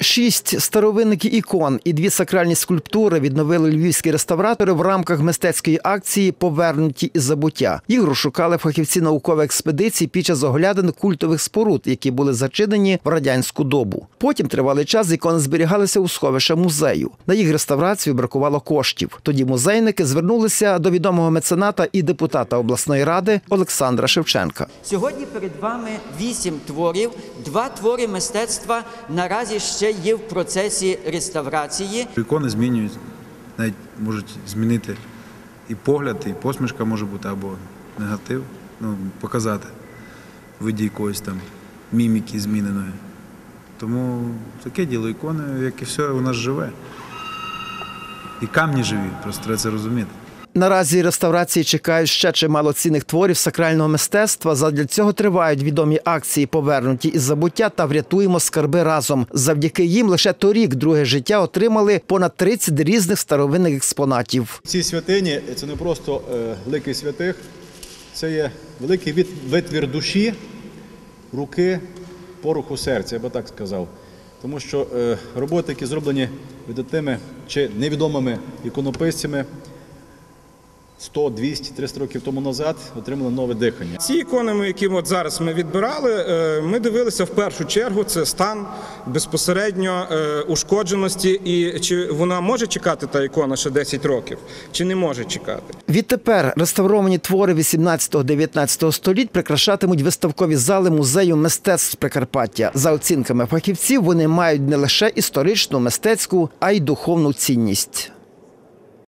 Шість старовинних ікон і дві сакральні скульптури відновили львівські реставратори в рамках мистецької акції Повернуті із забуття. Їх розшукали фахівці наукової експедиції під час оглядин культових споруд, які були зачинені в радянську добу. Потім тривалий час ікони зберігалися у сховище музею. На їх реставрацію бракувало коштів. Тоді музейники звернулися до відомого мецената і депутата обласної ради Олександра Шевченка. Сьогодні перед вами вісім творів. Два твори мистецтва наразі ще є в процесі реставрації. Ікони змінюють, навіть можуть змінити і погляд, і посмішка може бути, або негатив, ну, показати виді якоїсь там міміки зміненої. Тому таке діло ікони, як і все, у нас живе. І камні живі, просто треба це розуміти. Наразі реставрації чекають ще чимало цінних творів сакрального мистецтва. Задля цього тривають відомі акції Повернуті із забуття та врятуємо скарби разом. Завдяки їм лише торік друге життя отримали понад 30 різних старовинних експонатів. Ці святині це не просто лики святих, це є великий витвір душі, руки, поруху серця, я би так сказав. Тому що е, роботи, які зроблені видатними чи невідомими іконописцями 100, 200, 300 років тому назад, отримали нове дихання. Ці ікони, ми, які от зараз ми відбирали, е, ми дивилися в першу чергу це стан безпосередньо е, ушкодженості, і чи вона може чекати та ікона ще 10 років, чи не може чекати. Відтепер реставровані твори 18-19 століть прикрашатимуть виставкові зали музею мистецтв Прикарпаття. За оцінками фахівців, вони мають не лише історичну, мистецьку, а й духовну цінність.